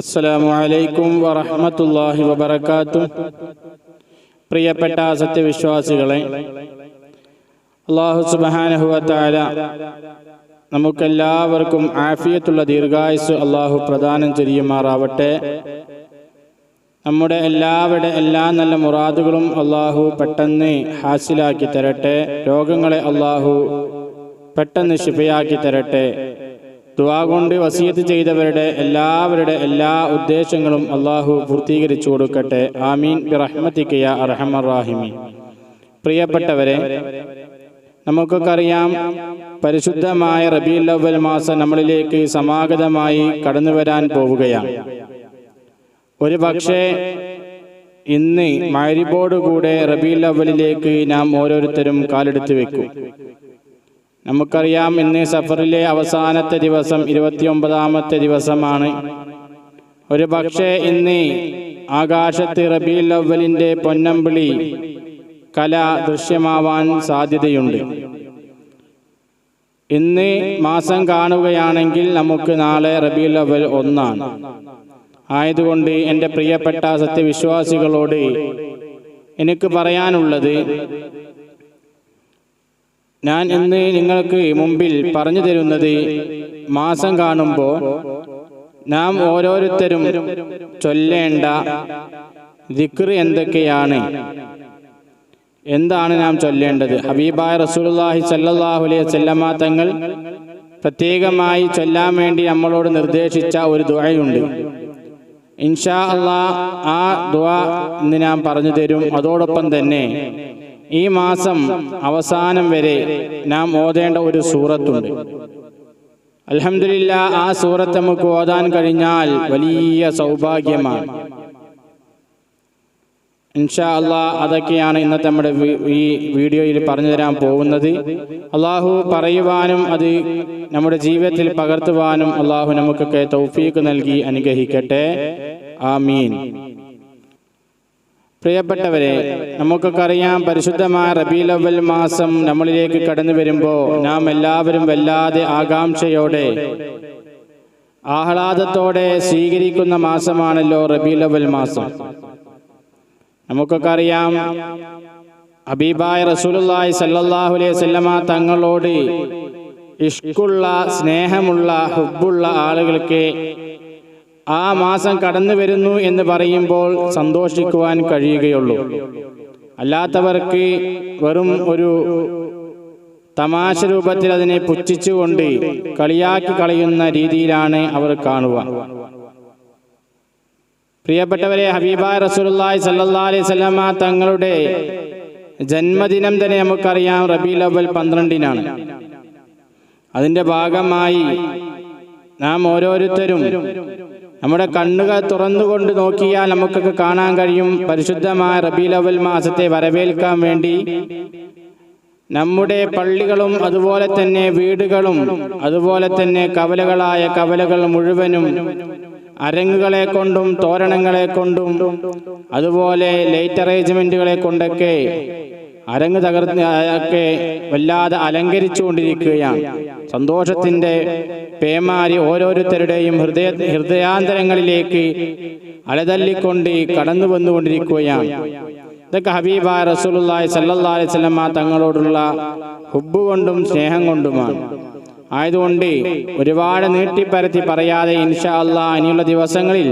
അസ്സലാമു അലൈക്കും വറഹ്മത്തുള്ളാഹി വബറകാതും പ്രിയപ്പെട്ട സത്യവിശ്വാസികളെ അള്ളാഹു സുബ്ഹാനഹു വതആല നമുക്കെല്ലാവർക്കും ആഫിയത്തുള്ള ദീർഘായുസ് അള്ളാഹു പ്രദാനം ചെയ്യുമാറാവട്ടെ. നമ്മുടെ എല്ലാവരുടെ എല്ലാ നല്ല മുറാദുകളും അള്ളാഹു പെട്ടെന്ന് ഹാസിലാക്കി തരട്ടെ. രോഗങ്ങളെ അള്ളാഹു പെട്ടെന്ന് ശിഫയാക്കി തരട്ടെ. ദുവാ കൊണ്ട് വസീയത്ത് ചെയ്തവരുടെ എല്ലാവരുടെ എല്ലാ ഉദ്ദേശങ്ങളും അള്ളാഹു പൂർത്തീകരിച്ചു കൊടുക്കട്ടെ. ആമീൻ. ബിറഹ്മത്തിക്കയ അർഹമറാഹിമീൻ പ്രിയപ്പെട്ടവരെ നമുക്കൊക്കെ അറിയാം പരിശുദ്ധമായ റബീൽ അവൽ മാസം നമ്മളിലേക്ക് സമാഗതമായി കടന്നു വരാൻ പോവുകയാണ്. ഒരു പക്ഷേ ഇന്ന് കൂടെ റബീൽ അവലിലേക്ക് നാം ഓരോരുത്തരും കാലെടുത്ത് വെക്കും. നമുക്കറിയാം ഇന്ന് സഫറിലെ അവസാനത്തെ ദിവസം ഇരുപത്തിയൊമ്പതാമത്തെ ദിവസമാണ്. ഒരു പക്ഷേ ഇന്ന് ആകാശത്ത് റബീൽ അവലിന്റെ പൊന്നമ്പിളി കല ദൃശ്യമാവാൻ സാധ്യതയുണ്ട്. ഇന്ന് മാസം കാണുകയാണെങ്കിൽ നമുക്ക് നാളെ റബീൽ അവൽ ഒന്നാണ്. ആയതുകൊണ്ട് എന്റെ പ്രിയപ്പെട്ട സത്യവിശ്വാസികളോട് എനിക്ക് പറയാനുള്ളത് ഞാൻ ഇന്ന് നിങ്ങൾക്ക് മുമ്പിൽ പറഞ്ഞു തരുന്നത് മാസം കാണുമ്പോൾ നാം ഓരോരുത്തരും ചൊല്ലേണ്ട ദിക്ർ എന്തൊക്കെയാണ്? എന്താണ് നാം ചൊല്ലേണ്ടത്? ഹബീബായ റസൂലുള്ളാഹി സല്ലല്ലാഹു അലൈഹി വസല്ലമ തങ്ങൾ പ്രത്യേകമായി ചൊല്ലാൻ വേണ്ടി നമ്മളോട് നിർദ്ദേശിച്ച ഒരു ദുആയുണ്ട്. ഇൻഷാ അള്ളാ ആ ദുആ ഇന്ന് ഞാൻ പറഞ്ഞു തരും. അതോടൊപ്പം തന്നെ ഈ മാസം അവസാനം വരെ നാം ഓതേണ്ട ഒരു സൂറത്തുണ്ട്. അലഹമില്ല ആ സൂറത്ത് നമുക്ക് ഓതാൻ കഴിഞ്ഞാൽ വലിയ സൗഭാഗ്യമാണ്. ഇൻഷാ അള്ളാ അതൊക്കെയാണ് ഇന്നത്തെ നമ്മുടെ ഈ വീഡിയോയിൽ പറഞ്ഞു തരാൻ പോകുന്നത്. അള്ളാഹു പറയുവാനും അത് നമ്മുടെ ജീവിതത്തിൽ പകർത്തുവാനും അള്ളാഹു നമുക്കൊക്കെ തൗഫീക്ക് നൽകി അനുഗ്രഹിക്കട്ടെ. ആമീൻ. പ്രിയപ്പെട്ടവരെ നമുക്കൊക്കെ അറിയാം പരിശുദ്ധമായ റബീലവൽ മാസം നമ്മളിലേക്ക് കടന്നു വരുമ്പോൾ നാം എല്ലാവരും വല്ലാതെ ആകാംക്ഷയോടെ ആഹ്ലാദത്തോടെ സ്വീകരിക്കുന്ന മാസമാണല്ലോ റബീലവൽ മാസം. നമുക്കൊക്കെ അറിയാം അബീബായ് റസൂലുള്ളാഹി സല്ലല്ലാഹു അലൈഹി വസല്ലമ തങ്ങളോട് ഇഷ്കുള്ള സ്നേഹമുള്ള ഹുബുള്ള ആളുകൾക്ക് ആ മാസം കടന്നു വരുന്നു എന്ന് പറയുമ്പോൾ സന്തോഷിക്കുവാൻ കഴിയുകയുള്ളൂ. അല്ലാത്തവർക്ക് വെറും ഒരു തമാശ രൂപത്തിൽ അതിനെ പുച്ഛിച്ചുകൊണ്ട് കളിയാക്കി കളയുന്ന രീതിയിലാണ് അവർ കാണുക. പ്രിയപ്പെട്ടവരെ ഹബീബ റസൂലുള്ളാഹി സല്ലല്ലാഹു അലൈഹി വസല്ലമ തങ്ങളുടെ ജന്മദിനം തന്നെ നമുക്കറിയാം റബീൽ അവൽ പന്ത്രണ്ടിനാണ്. അതിന്റെ ഭാഗമായി നാം ഓരോരുത്തരും നമ്മുടെ കണ്ണുകൾ തുറന്നുകൊണ്ട് നോക്കിയാൽ നമുക്കൊക്കെ കാണാൻ കഴിയും. പരിശുദ്ധമായ റബീൽ അവൽ മാസത്തെ വരവേൽക്കാൻ വേണ്ടി. നമ്മുടെ പള്ളികളും അതുപോലെ തന്നെ വീടുകളും അതുപോലെ തന്നെ കവലകളായ കവലകൾ മുഴുവനും അരങ്ങുകളെ കൊണ്ടും തോരണങ്ങളെ കൊണ്ടും അതുപോലെ ലൈറ്റ് അറേഞ്ച്മെന്റുകളെ കൊണ്ടൊക്കെ അരങ്ങ് തകർന്ന് അയാൾക്ക് വല്ലാതെ അലങ്കരിച്ചുകൊണ്ടിരിക്കുകയാണ്. സന്തോഷത്തിന്റെ പേമാരി ഓരോരുത്തരുടെയും ഹൃദയ ഹൃദയാന്തരങ്ങളിലേക്ക് അലതല്ലിക്കൊണ്ട് കടന്നു വന്നുകൊണ്ടിരിക്കുകയാണ്. ഇതൊക്കെ ഹബീബ റസൂലുള്ളാഹി സല്ലല്ലാഹു അലൈഹി തങ്ങളോടുള്ള ഹുബുകൊണ്ടും കൊണ്ടും സ്നേഹം കൊണ്ടുമാണ്. ആയതുകൊണ്ട് ഒരുപാട് നീട്ടിപ്പരത്തി പറയാതെ ഇൻഷാ അല്ലാ ഇനിയുള്ള ദിവസങ്ങളിൽ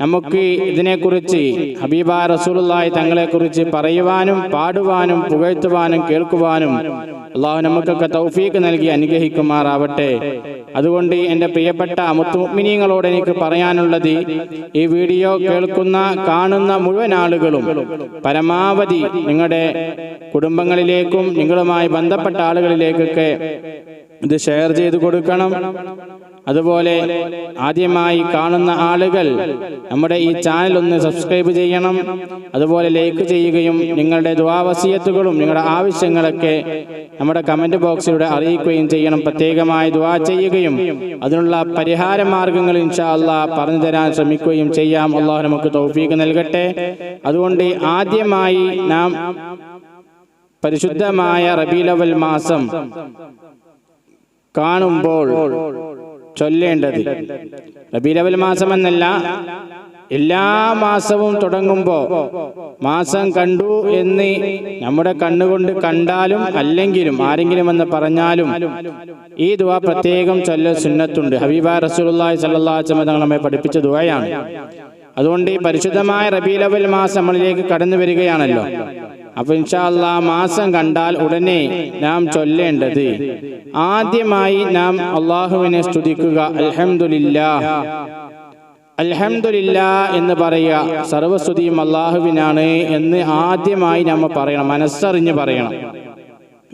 നമുക്ക് ഇതിനെക്കുറിച്ച് ഹബീബ റസൂലുള്ളാഹി തങ്ങളെക്കുറിച്ച് പറയുവാനും പാടുവാനും പുകഴ്ത്തുവാനും കേൾക്കുവാനും അള്ളാഹു നമുക്കൊക്കെ തൗഫീക്ക് നൽകി അനുഗ്രഹിക്കുമാറാവട്ടെ. അതുകൊണ്ട് എന്റെ പ്രിയപ്പെട്ട മുത്തുമിനിയങ്ങളോട് എനിക്ക് പറയാനുള്ളത് ഈ വീഡിയോ കേൾക്കുന്ന കാണുന്ന മുഴുവൻ ആളുകളും പരമാവധി നിങ്ങളുടെ കുടുംബങ്ങളിലേക്കും നിങ്ങളുമായി ബന്ധപ്പെട്ട ആളുകളിലേക്കൊക്കെ ഇത് ഷെയർ ചെയ്ത് കൊടുക്കണം. അതുപോലെ ആദ്യമായി കാണുന്ന ആളുകൾ നമ്മുടെ ഈ ചാനൽ ഒന്ന് സബ്സ്ക്രൈബ് ചെയ്യണം. അതുപോലെ ലൈക്ക് ചെയ്യുകയും നിങ്ങളുടെ ദ്വാവസീയത്തുകളും നിങ്ങളുടെ ആവശ്യങ്ങളൊക്കെ നമ്മുടെ കമന്റ് ബോക്സിലൂടെ അറിയിക്കുകയും ചെയ്യണം. പ്രത്യേകമായി ദ്വാ ചെയ്യുകയും അതിനുള്ള പരിഹാര മാർഗങ്ങൾ ഇൻഷാ അള്ളാ പറഞ്ഞു തരാൻ ശ്രമിക്കുകയും ചെയ്യാം. അള്ളാഹു നമുക്ക് തൗഫീക്ക് നൽകട്ടെ. അതുകൊണ്ട് ആദ്യമായി നാം പരിശുദ്ധമായ റബീലവൽ മാസം കാണുമ്പോൾ ചൊല്ലേണ്ടത്. റബീലവൽ മാസം എന്നല്ല എല്ലാ മാസവും തുടങ്ങുമ്പോൾ മാസം കണ്ടു എന്ന് നമ്മുടെ കണ്ണുകൊണ്ട് കണ്ടാലും അല്ലെങ്കിലും ആരെങ്കിലും എന്ന് പറഞ്ഞാലും ഈ ദുവ പ്രത്യേകം ചൊല്ല സുന്നത്തുണ്ട്. ഹബീബ റസൂലി വസല്ലം നമ്മെ പഠിപ്പിച്ച ദുവയാണ് അതുകൊണ്ട് ഈ പരിശുദ്ധമായ റബീലവൽ മാസം നമ്മളിലേക്ക് കടന്നു വരികയാണല്ലോ. അപ്പൊ ഇൻഷാല്ലാ മാസം കണ്ടാൽ ഉടനെ നാം ചൊല്ലേണ്ടത്. ആദ്യമായി നാം അള്ളാഹുവിനെ സ്തുതിക്കുക. അൽഹംദുലില്ലാ. അലഹമുല്ല എന്ന് പറയുക സർവസ്തുതിയും അള്ളാഹുവിനാണ് എന്ന് ആദ്യമായി നമ്മൾ പറയണം. മനസ്സറിഞ്ഞ് പറയണം.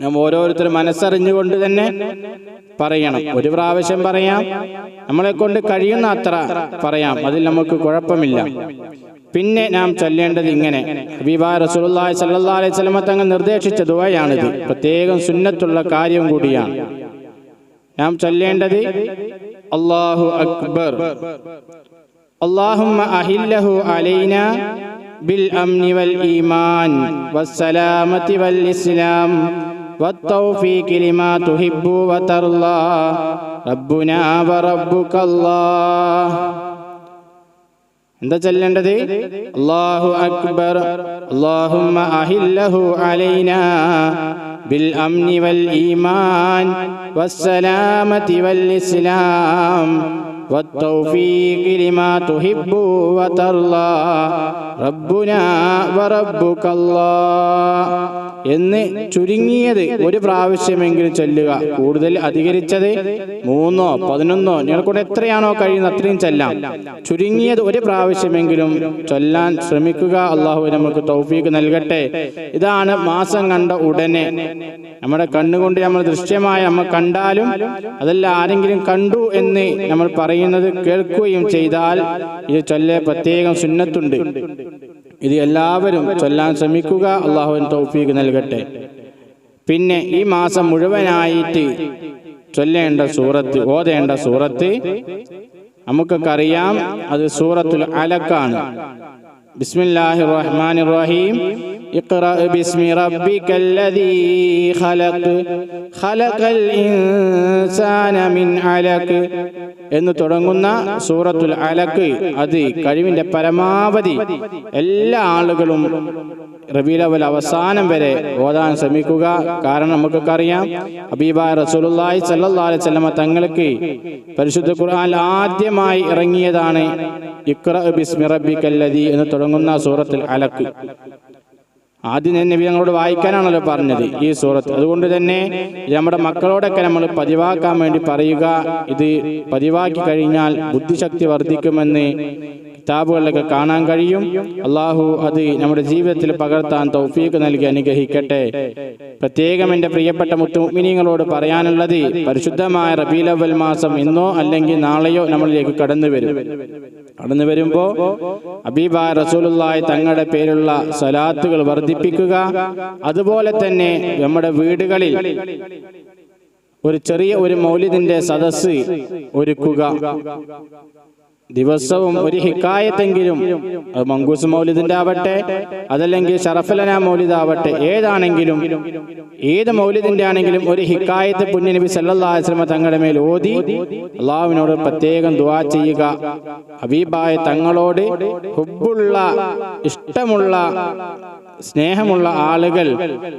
നാം ഓരോരുത്തരും മനസ്സറിഞ്ഞുകൊണ്ട് തന്നെ പറയണം. ഒരു പ്രാവശ്യം പറയാം. നമ്മളെ കൊണ്ട് കഴിയുന്ന അത്ര പറയാം. അതിൽ നമുക്ക് കുഴപ്പമില്ല. പിന്നെ നാം ചൊല്ലേണ്ടത് ഇങ്ങനെ ഹബീബ റസൂലുള്ളാഹി സ്വല്ലല്ലാഹു അലൈഹി വസല്ലമ തങ്ങൾ നിർദ്ദേശിച്ച ദുആയാണിത് പ്രത്യേകം സുന്നത്തുള്ള കാര്യം കൂടിയാണ് നാം ചൊല്ലേണ്ടത് അല്ലാഹു അക്ബർ اللهم أهله علينا بالأمن والإيمان والسلامة والإسلام والتوفيق لما تحب وترضى ربنا وربك الله എന്താ ചെല്ലേണ്ടത്? അള്ളാഹു അക്ബർ. അള്ളാഹുമ്മ അഹില്ലഹു അലൈന ബിൽ അംനി വൽ ഈമാൻ വസ്സലാമതി വൽ ഇസ്ലാം. والتوفيق لما تحب وترضى ربنا وربك الله എന്ന് ചുരുങ്ങിയത് ഒരു പ്രാവശ്യമെങ്കിലും ചൊല്ലുക കൂടുതൽ അധികരിച്ചത് മൂന്നോ പതിനൊന്നോ നിങ്ങൾക്കൂടെ എത്രയാണോ കഴിയുന്നത് അത്രയും ചെല്ലാം ചുരുങ്ങിയത് ഒരു പ്രാവശ്യമെങ്കിലും ചൊല്ലാൻ ശ്രമിക്കുക അള്ളാഹു നമുക്ക് തൗഫീക്ക് നൽകട്ടെ ഇതാണ് മാസം കണ്ട ഉടനെ നമ്മുടെ കണ്ണുകൊണ്ട് നമ്മൾ ദൃശ്യമായി നമ്മൾ കണ്ടാലും അതല്ല ആരെങ്കിലും കണ്ടു എന്ന് നമ്മൾ പറയുന്നത് കേൾക്കുകയും ചെയ്താൽ ഇത് ചൊല്ലെ പ്രത്യേകം സുന്നത്തുണ്ട്. ഇത് എല്ലാവരും ചൊല്ലാൻ ശ്രമിക്കുക. അള്ളാഹുവിൻ തൗഫീഖ് നൽകട്ടെ. പിന്നെ ഈ മാസം മുഴുവനായിട്ട് ചൊല്ലേണ്ട സൂറത്ത് ഓതേണ്ട സൂറത്ത് നമുക്കൊക്കെ അറിയാം. അത് സൂറത്തുൽ അലക്കാണ്. ബിസ്മില്ലാഹിർ റഹ്മാനിർ റഹീം. اقرأ باسم ربك الذي خلق خلق الإنسان من علق എന്ന് തുടങ്ങുന്ന സൂറത്തുൽ അലക്ക് അത് കഴിവിന്റെ പരമാവധി എല്ലാ ആളുകളും റബീലവൽ അവസാനം വരെ ഓതാൻ ശ്രമിക്കുക കാരണം നമുക്കൊക്കെ അറിയാം അബീബ റസൂലുള്ളാഹി സല്ലല്ലാഹു അലൈഹി വസല്ലമ തങ്ങൾക്ക് പരിശുദ്ധ ഖുർആൻ ആദ്യമായി ഇറങ്ങിയതാണ് ഇഖ്റ ബിസ്മി റബ്ബിക്കല്ലദി എന്ന് തുടങ്ങുന്ന സൂറത്തുൽ അലക്ക് ആദ്യം തന്നെ നബി ഞങ്ങളോട് വായിക്കാനാണല്ലോ പറഞ്ഞത് ഈ സൂറത്ത്. അതുകൊണ്ട് തന്നെ നമ്മുടെ മക്കളോടൊക്കെ നമ്മൾ പതിവാക്കാൻ വേണ്ടി പറയുക. ഇത് പതിവാക്കി കഴിഞ്ഞാൽ ബുദ്ധിശക്തി വർദ്ധിക്കുമെന്ന് കിതാബുകളിലൊക്കെ കാണാൻ കഴിയും. അള്ളാഹു അത് നമ്മുടെ ജീവിതത്തിൽ പകർത്താൻ തൗഫീക്ക് നൽകി അനുഗ്രഹിക്കട്ടെ. പ്രത്യേകം എന്റെ പ്രിയപ്പെട്ട മുത്തുമിനിങ്ങളോട് പറയാനുള്ളത് പരിശുദ്ധമായ റബീലവൽ മാസം ഇന്നോ അല്ലെങ്കിൽ നാളെയോ നമ്മളിലേക്ക് കടന്നു വരും. കടന്നു വരുമ്പോ അബീബ റസൂലുള്ളാഹി തങ്ങളുടെ പേരുള്ള സലാത്തുകൾ വർദ്ധിപ്പിക്കുക. അതുപോലെ തന്നെ നമ്മുടെ വീടുകളിൽ ഒരു ചെറിയ ഒരു മൗലിദിന്റെ സദസ്സ് ഒരുക്കുക. ദിവസവും ഒരു ഹിക്കായത്തെങ്കിലും അത് മങ്കൂസ് മൗലിദിന്റെ ആവട്ടെ അതല്ലെങ്കിൽ ഷറഫലന മൗലിദ് ആവട്ടെ ഏതാണെങ്കിലും ഏത് മൗലിദിന്റെ ആണെങ്കിലും ഒരു ഹിക്കായത്ത് പുണ്യനബി വസല്ലം തങ്ങളുടെ മേൽ ഓതി അള്ളാഹുവിനോട് പ്രത്യേകം ദുവാ ചെയ്യുക. ഹബീബായ തങ്ങളോട് ഹുബുള്ള ഇഷ്ടമുള്ള സ്നേഹമുള്ള ആളുകൾ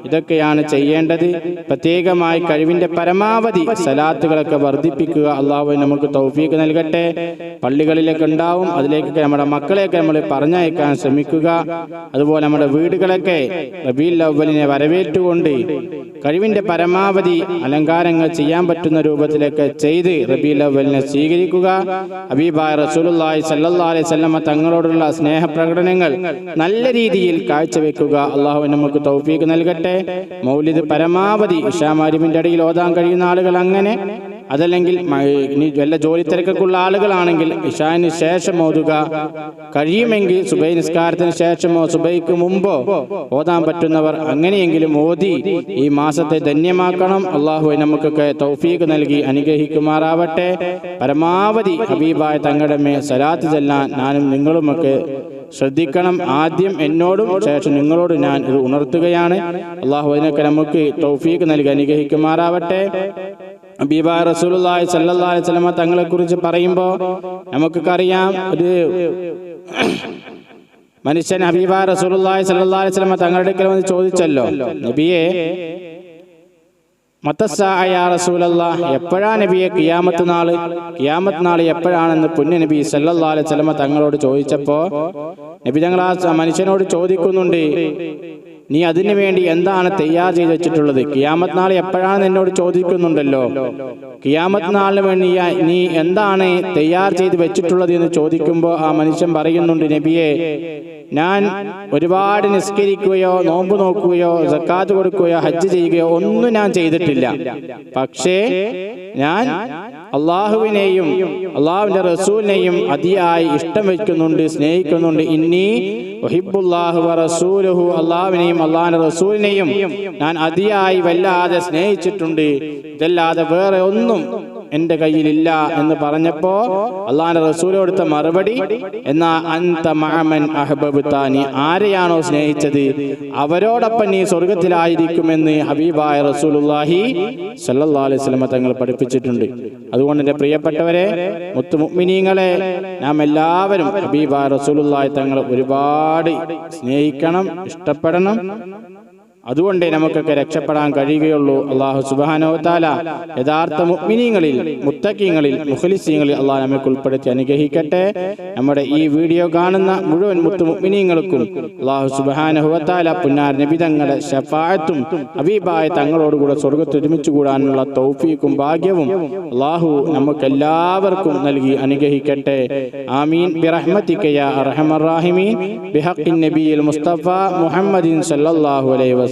ഇതൊക്കെയാണ് ചെയ്യേണ്ടത്. പ്രത്യേകമായി കഴിവിന്റെ പരമാവധി സലാത്തുകളൊക്കെ വർദ്ധിപ്പിക്കുക. അള്ളാഹു നമുക്ക് തൗഫീക്ക് നൽകട്ടെ. പള്ളികളിലൊക്കെ ഉണ്ടാവും. അതിലേക്കൊക്കെ നമ്മുടെ മക്കളെയൊക്കെ നമ്മൾ പറഞ്ഞയക്കാൻ ശ്രമിക്കുക. അതുപോലെ നമ്മുടെ വീടുകളൊക്കെ റബീൽ അവലിനെ വരവേറ്റുകൊണ്ട് കഴിവിന്റെ പരമാവധി അലങ്കാരങ്ങൾ ചെയ്യാൻ പറ്റുന്ന രൂപത്തിലൊക്കെ ചെയ്ത് റബീൽ അവലിനെ സ്വീകരിക്കുക. ഹബീബായ റസൂലുള്ളാഹി സല്ലാ അലൈഹി വസല്ലമ തങ്ങളോടുള്ള സ്നേഹപ്രകടനങ്ങൾ നല്ല രീതിയിൽ കാഴ്ചവെക്കുക. അള്ളാഹു നമുക്ക് തൗഫീക്ക് നൽകട്ടെ. മൗലിദ് പരമാവധി ഇഷാമാരിമിന്റെ ഇടയിൽ ഓതാൻ കഴിയുന്ന ആളുകൾ അങ്ങനെ. അതല്ലെങ്കിൽ ഇനി വല്ല ജോലി തിരക്കൊക്കെയുള്ള ആളുകളാണെങ്കിൽ ഇഷാന് ശേഷം ഓതുക. കഴിയുമെങ്കിൽ സുബൈ നിസ്കാരത്തിന് ശേഷമോ സുബൈക്ക് മുമ്പോ ഓതാൻ പറ്റുന്നവർ അങ്ങനെയെങ്കിലും ഓതി ഈ മാസത്തെ ധന്യമാക്കണം. അള്ളാഹു നമുക്കൊക്കെ തൗഫീഖ് നൽകി അനുഗ്രഹിക്കുമാറാവട്ടെ. പരമാവധി ഹബീബായ തങ്ങളുടെ മേ സലാത്ത് ചെല്ലാൻ ഞാനും നിങ്ങളുമൊക്കെ ശ്രദ്ധിക്കണം. ആദ്യം എന്നോടും ശേഷം നിങ്ങളോട് ഞാൻ ഇത് ഉണർത്തുകയാണ്. അള്ളാഹു അതിനൊക്കെ നമുക്ക് തൗഫീക്ക് നൽകി അനുഗ്രഹിക്കുമാറാവട്ടെ. അബീബ റസൂലുള്ളാഹി സല്ലല്ലാഹു അലൈഹി വസല്ലമ തങ്ങളെക്കുറിച്ച് പറയുമ്പോൾ നമുക്കൊക്കെ അറിയാം ഒരു മനുഷ്യൻ ഹബീബ റസൂലുള്ളാഹി സല്ലാ അലൈഹി വസല്ലമ തങ്ങളുടെ അടുക്കൽ വന്ന് ചോദിച്ചല്ലോ നബിയെ റസൂലല്ലാ എപ്പോഴാ നബിയെ കിയാമത്ത് നാൾ? കിയാമത്ത് നാൾ എപ്പോഴാണെന്ന് പുണ്യ നബി സല്ലല്ലാഹു അലൈഹി വസല്ലമ തങ്ങളോട് ചോദിച്ചപ്പോ നബി തങ്ങൾ ആ മനുഷ്യനോട് ചോദിക്കുന്നുണ്ട്. നീ അതിനു വേണ്ടി എന്താണ് തയ്യാർ ചെയ്ത് വെച്ചിട്ടുള്ളത്? കിയാമത്ത് നാൾ എപ്പോഴാണ് എന്നോട് ചോദിക്കുന്നുണ്ടല്ലോ? കിയാമത്ത് നാളിന് വേണ്ടി നീ എന്താണ് തയ്യാർ ചെയ്ത് വെച്ചിട്ടുള്ളത് എന്ന് ചോദിക്കുമ്പോൾ ആ മനുഷ്യൻ പറയുന്നുണ്ട് നബിയെ ഞാൻ ഒരുപാട് നിസ്കരിക്കുകയോ നോമ്പ് നോക്കുകയോ സക്കാത്ത് കൊടുക്കുകയോ ഹജ്ജ് ചെയ്യുകയോ ഒന്നും ഞാൻ ചെയ്തിട്ടില്ല. പക്ഷേ ഞാൻ അള്ളാഹുവിനെയും അള്ളാഹുവിന്റെ റസൂലിനെയും അതിയായി ഇഷ്ടം വയ്ക്കുന്നുണ്ട് സ്നേഹിക്കുന്നുണ്ട്. ഇനി റസൂലുഹു അള്ളാഹുവിനെയും അള്ളാഹിന്റെ റസൂലിനെയും ഞാൻ അതിയായി വല്ലാതെ സ്നേഹിച്ചിട്ടുണ്ട്. ഇതല്ലാതെ വേറെ ഒന്നും എന്റെ കയ്യിലില്ല എന്ന് പറഞ്ഞപ്പോ അള്ളാഹിന്റെ റസൂൽ കൊടുത്ത മറുപടി എന്നാ അന്ത മഅമൻ അഹ്ബബ്താനി ആരെയാണോ സ്നേഹിച്ചത്? അവരോടൊപ്പം നീ സ്വർഗത്തിലായിരിക്കുമെന്ന് ഹബീബായ റസൂലുള്ളാഹി സല്ലല്ലാഹു അലൈഹി തങ്ങൾ പഠിപ്പിച്ചിട്ടുണ്ട്. അതുകൊണ്ട് എന്റെ പ്രിയപ്പെട്ടവരെ മുത്തുമുക്മിനീങ്ങളെ നാം എല്ലാവരും ഹബീബായ റസൂലുള്ളാഹി തങ്ങൾ ഒരുപാട് സ്നേഹിക്കണം ഇഷ്ടപ്പെടണം. അതുകൊണ്ടേ നമുക്കൊക്കെ രക്ഷപ്പെടാൻ കഴിയുകയുള്ളൂ. അള്ളാഹു സുബാനോത്താല യഥാർത്ഥ മുഗ്മിനീങ്ങളിൽ മുത്തക്കീങ്ങളിൽ മുഖലിസീങ്ങളിൽ അള്ളാഹ് നമുക്ക് ഉൾപ്പെടുത്തി അനുഗ്രഹിക്കട്ടെ. നമ്മുടെ ഈ വീഡിയോ കാണുന്ന മുഴുവൻ മുത്തു മുഗ്മിനീങ്ങൾക്കും അള്ളാഹു സുബാനഹുവത്താല പുന്നാർ നബിതങ്ങളുടെ ഷഫായത്തും അബീബായ തങ്ങളോടുകൂടെ സ്വർഗത്ത് ഒരുമിച്ച് കൂടാനുള്ള തൗഫീക്കും ഭാഗ്യവും അള്ളാഹു നമുക്ക് എല്ലാവർക്കും നൽകി അനുഗ്രഹിക്കട്ടെ. ആമീൻ. ബിറഹ്മത്തിക്കയ അർഹമറാഹിമീൻ ബിഹഖിൻ നബിയിൽ മുസ്തഫ മുഹമ്മദിൻ സല്ലല്ലാഹു അലൈഹി